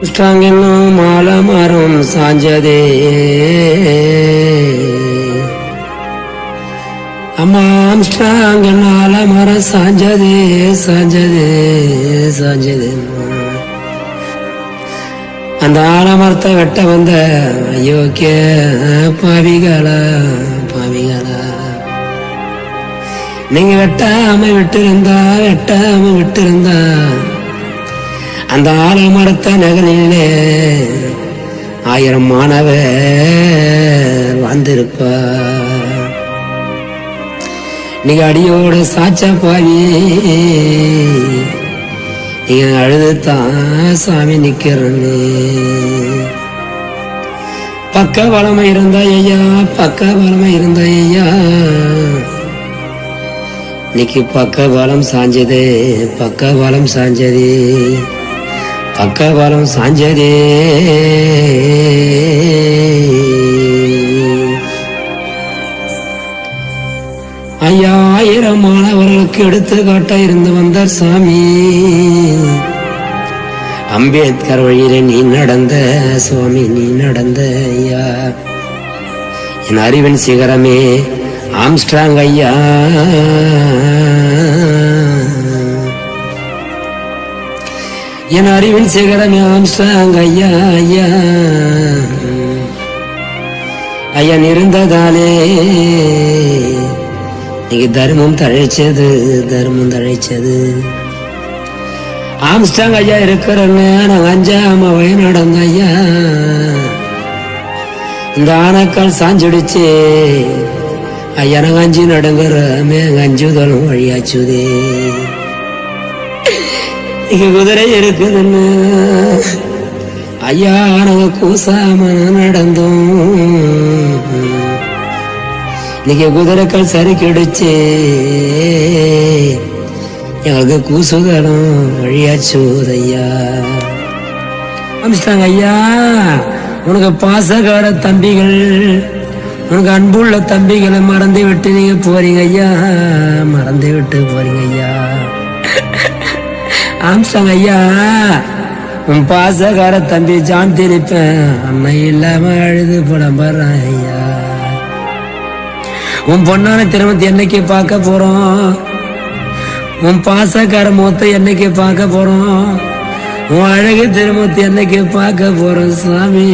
ஸ்ட்ராங்கென்னும் மாலை மரம் சாஞ்சதே அம்மாம் ஸ்ட்ராங்கனால மரம் சாஞ்சதே சாஞ்சதே சாஞ்சதே அந்த ஆலமரத்தை வெட்ட வந்த அயோக்கிய பாவிகளா பாவிகளா நீங்க வெட்டாம விட்டு இருந்தா வெட்டாம விட்டு இருந்தா அந்த ஆலமரத்த நகரில் ஆயிரம் மாணவர் வந்திருப்பா நீங்க அடியோட சாச்சா பாவி. நீங்க அழுதுதான் சாமி நிக்கிறன்னு பக்க பலமா இருந்தா ஐயா பக்க பலமா இருந்தா ஐயா. இன்னைக்கு பக்க பலம் சாஞ்சது பக்க பலம் சாஞ்சது. பக்க சாஞ்சதே. ஐயா ஆயிரம் மாணவர்களுக்கு எடுத்துக்காட்டா இருந்து வந்தார் சாமி. அம்பேத்கர் வழியில நீ நடந்த சுவாமி நீ நடந்த ஐயா. என் அறிவின் சிகரமே ஆம்ஸ்ட்ராங் ஐயா. என் அறிவின் சிகரமே ஆம்ஸ்ட்ராங் ஐயா ஐயா. ஐயா இருந்ததாலே நீங்க தர்மம் தழைச்சது தர்மம் தழைச்சது. ஆம்ஸ்டாங் ஐயா இருக்கிறன்னு நான் அஞ்சாம வய நடந்த ஐயா. இந்த ஆனக்கால் சாஞ்சிடுச்சு ஐயா நாங்க அஞ்சு நடுங்குறமே அஞ்சுதலும் வழியாச்சுதே. இங்க குதிரை இருக்குதுன்னு ஐயா நாங்க கூசாம நடந்தோம். இன்னைக்கு குதிரைக்கள் சரி கிடைச்சு. எங்களுக்கு கூசுதலும் வழியாச்சுதையா அமிச்சிட்டாங்க ஐயா உனக்கு பாசகார தம்பிகள் உனக்கு அன்புள்ள தம்பிகளை மறந்து விட்டு நீங்க போறீங்க ஐயா மறந்து விட்டு போறீங்க ஐயா. ஆம்ஸ்டாங்க ஐயா உன் பாசகார தம்பி ஜான் திரிப்பேன் அண்ணன் இல்லாம அழுது புலம்புறான் ஐயா உன் பொண்ணான திருமத்தை என்னைக்கு பார்க்க போறோம்? உன் பாசக்கார முகத்தை என்னைக்கு பார்க்க போறோம்? உன் அழகு திருமத்தை என்னைக்கு பார்க்க போறோம் சாமி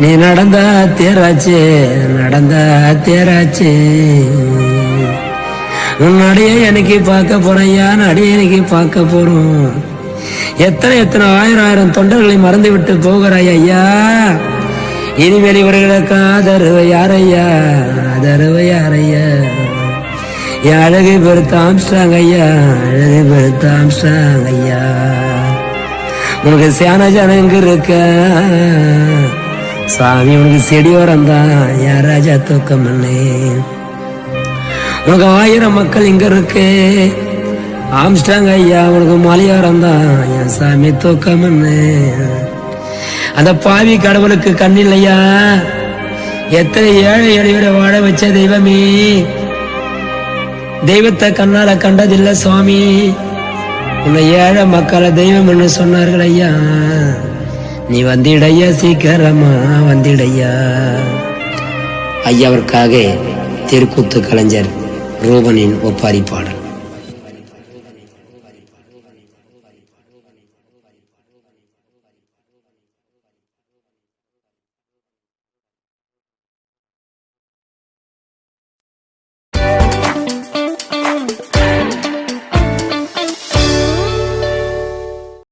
நீ நடந்தா தேராச்சு நடந்தா தேராச்சு. உன் அடைய எனக்கு பார்க்க போறேன்? அடியே எனக்கு பார்க்க போறோம்? எத்தனை எத்தனை ஆயிரம் ஆயிரம் தொண்டர்களை மறந்து விட்டு போகிறாய் ஐயா? இனிமேல் இவர்களுக்கு ஆதரவு யாரையா? ஆதரவு யாரையா? என் அழகை பெருத்த ஆம்ஸ்டாங் ஐயா அழகை பெருத்த ஆம்ஸ்டாங் ஐயா. உனக்கு சேன ஜனங்க இருக்க. சாமி உனக்கு செடி வரந்தான் யாராஜா ராஜா தூக்கம் மண்ணே உனக்கு ஆயிரம் மக்கள் இங்க இருக்கு. ஆம்ஸ்டாங் ஐயா உனக்கு மலையாரம் தான். என் சாமி தூக்கம்னு அந்த பாவி கடவுளுக்கு கண்ணில்லையா எத்தனை ஏழை எளியரை வாழ வச்ச தெய்வமே? தெய்வத்தை கண்ணால கண்டதில்ல சுவாமி. உன்னை ஏழை மக்களை தெய்வம் என்று சொன்னார்கள் ஐயா. நீ வந்திடையா சீக்கிரமா வந்திடையா. ஐயாவிற்காக திருக்கூத்து கலைஞர் ரூபனின் ஒப்பாரி பாடல்.